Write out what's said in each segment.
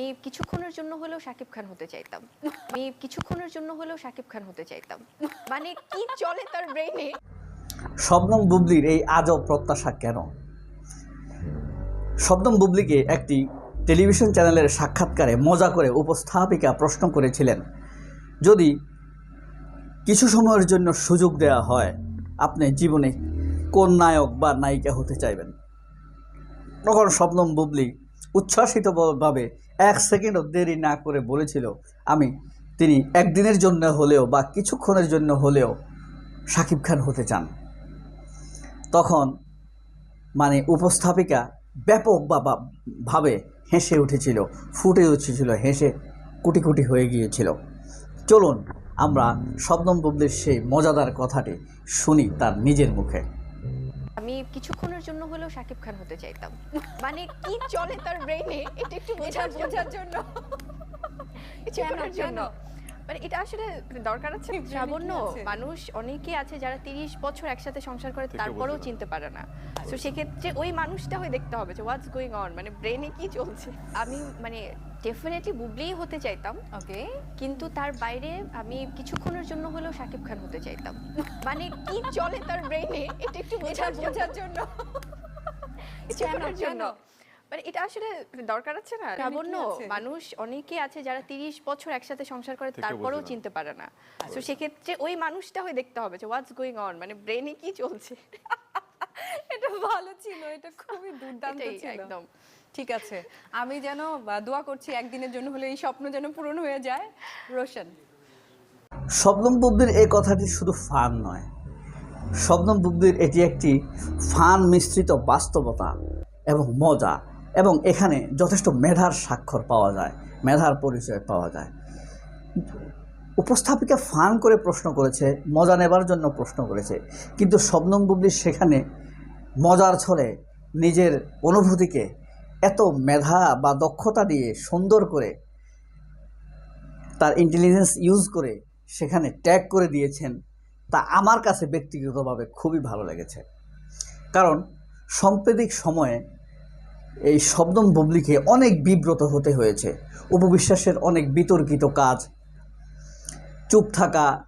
আমি কিছুক্ষণের জন্য হলেও শাকিব খান হতে চাইতাম। আমি কিছুক্ষণের জন্য হলেও শাকিব খান হতে চাইতাম। মানে কি চলে তার ব্রেইনে শবনম বুবলির এই আজব প্রত্যাশা কেন? শবনম বুবলিকে একটি টেলিভিশন চ্যানেলের সাক্ষাৎকারে মজা করে উপস্থাপিকা প্রশ্ন করেছিলেন, যদি কিছু সময়ের জন্য সুযোগ দেওয়া হয়, আপনি জীবনে কোন নায়ক বা নায়িকা হতে চাইবেন? তখন শবনম বুবলি উচ্ছ্বাসিতভাবে এক সেকেন্ডও দেরি না করে বলেছিল, আমি, তিনি একদিনের জন্য হলেও বা কিছুক্ষণের জন্য হলেও শাকিব খান হতে চান। তখন মানে উপস্থাপিকা ব্যাপক বা ভাবে হেসে উঠেছিল, ফুটে উঠেছিল, হেসে কুটি কুটি হয়ে গিয়েছিল। চলুন আমরা শবনম বুবলির সেই মজাদার কথাটি শুনি তার নিজের মুখে। কিছুক্ষণের জন্য হলেও শাকিব খান হতে চাইতাম। মানে কি চলে তার ব্রেইনে এটা একটু বোঝার বোঝার জন্য। কিছুক্ষণের জন্য। মানে এটা আসলে দরকার আছে আছে? মানুষ অনেকে আছে যারা তিরিশ বছর একসাথে সংসার করে তারপরেও চিনতে পারে না। তো সেক্ষেত্রে ওই মানুষটা হয়ে দেখতে হবে যে হোয়াটস গোয়িং অন মানে ব্রেনে কি চলছে। আমি মানে ডেফিনেটলি বুবলিই হতে চাইতাম ওকে। কিন্তু তার বাইরে আমি কিছুক্ষণের জন্য হলেও শাকিব খান হতে চাইতাম। মানে কি চলে তার ব্রেইনে এটা একটু বোঝার বোঝার জন্য। জন্য। মানে এটা আসলে দরকার আছে না? লাবণ্য মানুষ অনেকে আছে যারা তিরিশ বছর একসাথে সংসার করে তারপরেও চিনতে পারে না। তো সেক্ষেত্রে ওই মানুষটা হয়ে দেখতে হবে যে হোয়াটস গোয়িং অন মানে ব্রেনে কি চলছে? এটা ভালো ছিল এটা খুবই দুর্দান্ত ছিল। একদম। ঠিক আছে আমি যেন বা, দোয়া করছি একদিনের জন্য হলে এই স্বপ্ন যেন পূরণ হয়ে যায়। রোশন। শবনম বুবলির এই কথাটি শুধু ফান নয়। শবনম বুবলির এটি একটি ফান মিশ্রিত বাস্তবতা এবং মজা। এবং এখানে যথেষ্ট মেধার স্বাক্ষর পাওয়া যায়, মেধার পরিচয় পাওয়া যায়। উপস্থাপিকা ফান করে প্রশ্ন করেছে, মজা নেবার জন্য প্রশ্ন করেছে। কিন্তু শবনম বুবলি সেখানে মজার ছলে নিজের অনুভূতিকে এত মেধা বা দক্ষতা দিয়ে সুন্দর করে তার ইন্টেলিজেন্স ইউজ করে সেখানে ট্যাগ করে দিয়েছেন, তা আমার কাছে ব্যক্তিগতভাবে খুবই ভালো লেগেছে। কারণ সাম্প্রতিক সময়ে এই শব্দম বুবলিকে অনেক বিব্রত হতে হয়েছে। উপবিশ্বাসের অনেক বিতর্কিত কাজ, চুপ থাকা,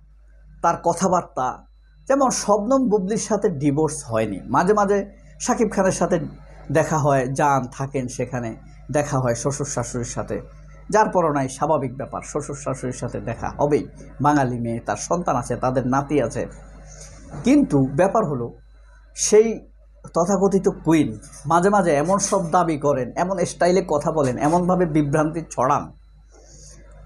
তার কথাবার্তা। যেমন শবনম বুবলির সাথে ডিভোর্স হয়নি। মাঝে মাঝে শাকিব খানের সাথে দেখা হয় যান থাকেন সেখানে, দেখা হয় শ্বশুর শাশুড়ির সাথে। যার পরনাই স্বাভাবিক ব্যাপার, শ্বশুর শাশুড়ির সাথে দেখা হবেই। বাঙালি মেয়ে, তার সন্তান আছে, তাদের নাতি আছে। কিন্তু ব্যাপার হলো, সেই তথাকথিত কুইন মাঝে মাঝে এমন সব দাবি করেন, এমন স্টাইলে কথা বলেন, এমনভাবে বিভ্রান্তি ছড়ান,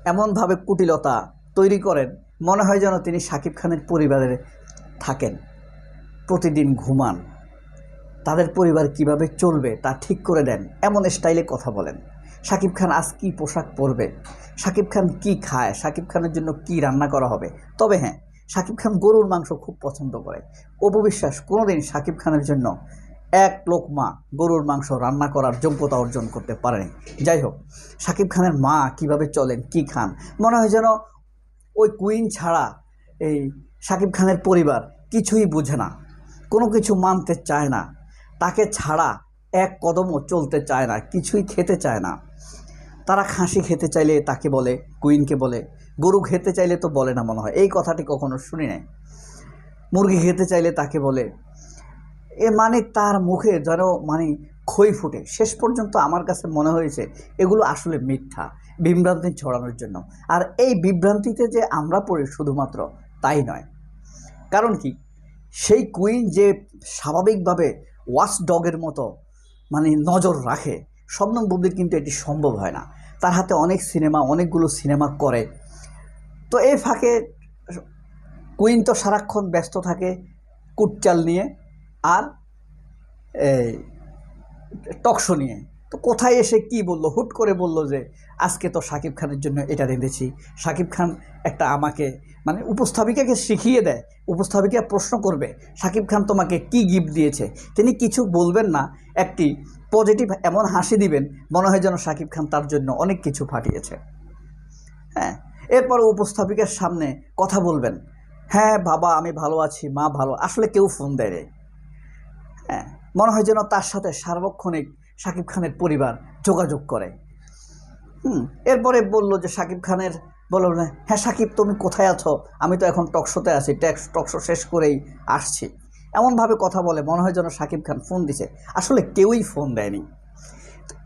এমনভাবে কুটিলতা তৈরি করেন, মনে হয় যেন তিনি শাকিব খানের পরিবারের থাকেন, প্রতিদিন ঘুমান। তাদের পরিবার কীভাবে চলবে তা ঠিক করে দেন, এমন স্টাইলে কথা বলেন। শাকিব খান আজ কী পোশাক পরবে? শাকিব খান কি খায়? শাকিব খানের জন্য কি রান্না করা হবে? তবে হ্যাঁ শাকিব খান গরুর মাংস খুব পছন্দ করে। অপবিশ্বাস, কোনোদিন শাকিব খানের জন্য এক লোকমা গরুর মাংস রান্না করার যোগ্যতা অর্জন করতে পারেনি। যাই হোক, শাকিব খানের মা কীভাবে চলেন, কি খান? মনে হয় যেন ওই কুইন ছাড়া এই শাকিব খানের পরিবার কিছুই বুঝে না, কোনো কিছু মানতে চায় না, তাকে ছাড়া এক কদমও চলতে চায় না, কিছুই খেতে চায় না। তারা খাসি খেতে চাইলে তাকে বলে, কুইনকে বলে গরু খেতে চাইলে তো বলে না মনে হয়। এই কথাটি কখনো শুনি নাই। মুরগি খেতে চাইলে তাকে বলে। এ মানে তার মুখে যেন মানে খই ফুটে। শেষ পর্যন্ত আমার কাছে মনে হয়েছে, এগুলো আসলে মিথ্যা, বিভ্রান্তি ছড়ানোর জন্য। আর এই বিভ্রান্তিতে যে আমরা পড়ি শুধুমাত্র তাই নয়। কারণ কি? সেই কুইন যে স্বাভাবিকভাবে ওয়াচ ডগের মতো মানে নজর রাখে শবনম বুবলির কিন্তু এটি সম্ভব হয় না। তার হাতে অনেক সিনেমা, অনেকগুলো সিনেমা করে। তো এই ফাঁকে কুইন তো সারাক্ষণ ব্যস্ত থাকে কুটচাল নিয়ে আর এই টকশো নিয়ে। তো কোথায় এসে কি বলল? হুট করে বলল যে, আজকে তো শাকিব খানের জন্য এটা রেঁধেছি। শাকিব খান একটা আমাকে মানে উপস্থাপিকাকে শিখিয়ে দেয়, উপস্থাপিকা প্রশ্ন করবে, শাকিব খান তোমাকে কি গিফট দিয়েছে? তিনি কিছু বলবেন না, একটি পজিটিভ এমন হাসি দিবেন, মনে হয় যেন শাকিব খান তার জন্য অনেক কিছু পাঠিয়েছে হ্যাঁ এরপর উপস্থাপিকার সামনে কথা বলবেন হ্যাঁ বাবা, আমি ভালো আছি, মা ভালো। আসলে কেউ ফোন দেয় রে। হ্যাঁ মনে হয় যেন তার সাথে সার্বক্ষণিক শাকিব খানের পরিবার যোগাযোগ করে। হুম, এরপরে বলল যে সাকিব খানের, বলল হ্যাঁ সাকিব, তুমি কোথায় আছো? আমি তো এখন টকশোতে আছি ট্যাক্স টকশো শেষ করেই আসছি। এমনভাবে কথা বলে মনে হয় যেন সাকিব খান ফোন দিছে। আসলে কেউই ফোন দেয়নি।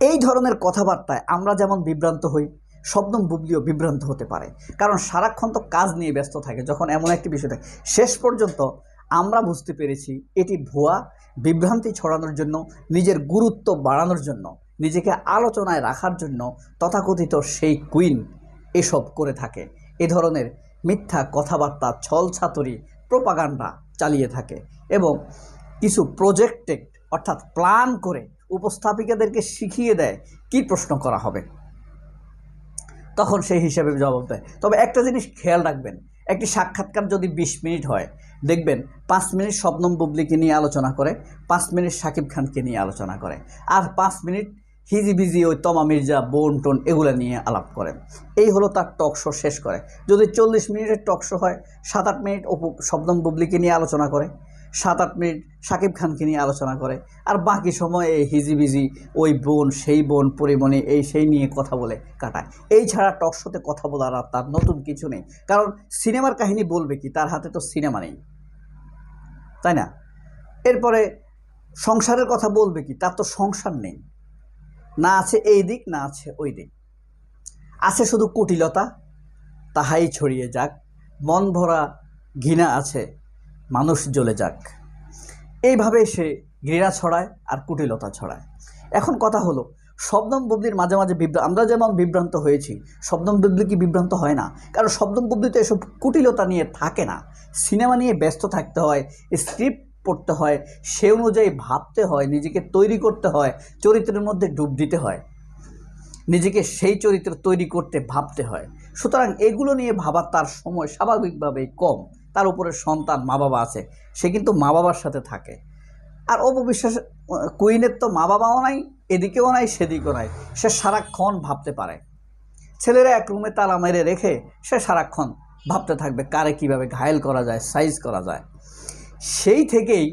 এই ধরনের কথাবার্তায় আমরা যেমন বিভ্রান্ত হই শব্দম বুবলিও বিভ্রান্ত হতে পারে। কারণ সারাক্ষণ তো কাজ নিয়ে ব্যস্ত থাকে, যখন এমন একটি বিষয় থাকে। শেষ পর্যন্ত আমরা বুঝতে পেরেছি এটি ভুয়া, বিভ্রান্তি ছড়ানোর জন্য, নিজের গুরুত্ব বাড়ানোর জন্য, নিজেকে আলোচনায় রাখার জন্য তথাকথিত সেই কুইন এসব করে থাকে। এ ধরনের মিথ্যা কথাবার্তা ছল ছাতুরি প্রোপাগান্ডা চালিয়ে থাকে এবং কিছু প্রজেক্টেড অর্থাৎ প্ল্যান করে উপস্থাপিকাদেরকে শিখিয়ে দেয় কি প্রশ্ন করা হবে। তখন সেই হিসাবে জবাব দেয়। তবে একটা জিনিস খেয়াল রাখবেন, একটি সাক্ষাৎকার যদি বিশ মিনিট হয়, দেখবেন পাঁচ মিনিট শবনম বুবলিকে নিয়ে আলোচনা করে, পাঁচ মিনিট সাকিব খানকে নিয়ে আলোচনা করে, আর পাঁচ মিনিট হিজিবিজি ওই তমা মির্জা, বোন টোন এগুলো নিয়ে আলাপ করেন এই হলো তার টক শো শেষ করে। যদি চল্লিশ মিনিটের টক শো হয়, সাত আট মিনিট অপু শবনম বুবলিকে নিয়ে আলোচনা করে সাত আট মিনিট সাকিব খানকে নিয়ে আলোচনা করে। আর বাকি সময় এই হিজিবিজি, ওই বোন, সেই বোন, পরিমণি, এই সেই নিয়ে কথা বলে কাটায়। এই ছাড়া টক শোতে কথা বলার আর তার নতুন কিছু নেই। কারণ সিনেমার কাহিনী বলবে কি, তার হাতে তো সিনেমা নেই। তাই না? এরপরে সংসারের কথা বলবে কি, তার তো সংসার নেই। না আছে এই দিক, না আছে ওই দিক। আছে শুধু কুটিলতা, তাহাই ছড়িয়ে যাক। মন ভরা ঘৃণা আছে মানুষ জ্বলে যাক। এইভাবে সে ঘৃণা ছড়ায় আর কুটিলতা ছড়ায়। এখন কথা হলো শব্দম বুবলির মাঝে মাঝে বিভ্রান্ত আমরা যেমন বিভ্রান্ত হয়েছি শব্দম বুবলি কি বিভ্রান্ত হয় না? কারণ শব্দম বুবলি তো এসব কুটিলতা নিয়ে থাকে না। সিনেমা নিয়ে ব্যস্ত থাকতে হয়, স্ক্রিপ্ট পড়তে হয়, সে অনুযায়ী ভাবতে হয়, নিজেকে তৈরি করতে হয়, চরিত্রের মধ্যে ডুব দিতে হয়। নিজেকে সেই চরিত্র তৈরি করতে ভাবতে হয়। সুতরাং এগুলো নিয়ে ভাবার তার সময় স্বাভাবিকভাবেই কম। তার উপরে সন্তান মা বাবা আছে, সে কিন্তু মা বাবার সাথে থাকে। আর অপবিশ্বাস, কুইনের তো মা বাবাও নাই, এদিকেও নাই, সেদিকেও নাই। সে সারাক্ষণ ভাবতে পারে। ছেলেরা এক রুমে তালা মেরে রেখে সে সারাক্ষণ ভাবতে থাকবে, কারে কীভাবে ঘায়েল করা যায়, সাইজ করা যায়। সেই থেকেই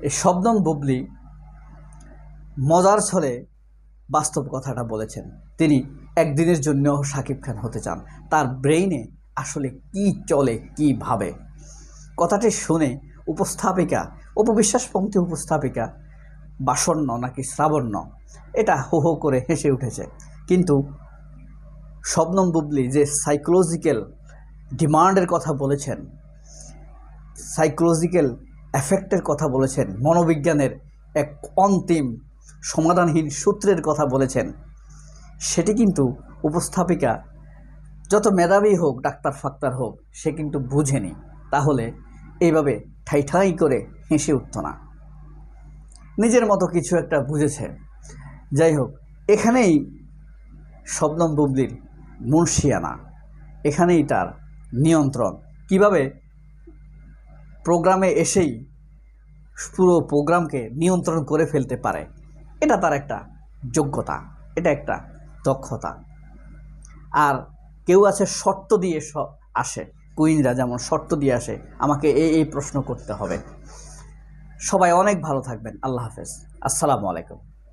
এই বুবলি মজার ছলে বাস্তব কথাটা বলেছেন। তিনি একদিনের জন্য সাকিব খান হতে চান। তার ব্রেইনে আসলে কি চলে, কি ভাবে? কথাটি শুনে উপস্থাপিকা উপবিশ্বাসপন্থী উপস্থাপিকা, বাসন্ন নাকি শ্রাবণ্য, এটা হো হো করে হেসে উঠেছে। কিন্তু শবনম বুবলি যে সাইকোলজিক্যাল ডিমান্ডের কথা বলেছেন সাইকোলজিক্যাল এফেক্টের কথা বলেছেন, মনোবিজ্ঞানের এক অন্তিম সমাধানহীন সূত্রের কথা বলেছেন, সেটি কিন্তু উপস্থাপিকা যত মেধাবী হোক, ডাক্তার ফাক্তার হোক, সে কিন্তু বুঝেনি। তাহলে এইভাবে ঠাই ঠাই করে হেসে উঠত না। নিজের মতো কিছু একটা বুঝেছে। যাই হোক, এখানেই শবনম বুবলির মুন্সিয়ানা এখানেই তার নিয়ন্ত্রণ। কীভাবে প্রোগ্রামে এসেই পুরো প্রোগ্রামকে নিয়ন্ত্রণ করে ফেলতে পারে, এটা তার একটা যোগ্যতা, এটা একটা দক্ষতা। আর কেউ আছে শর্ত দিয়ে আসে। কুইনরা যেমন শর্ত দিয়ে আসে, আমাকে এই এই প্রশ্ন করতে হবে। সবাই অনেক ভালো থাকবেন। আল্লাহ হাফেজ। আসসালামু আলাইকুম।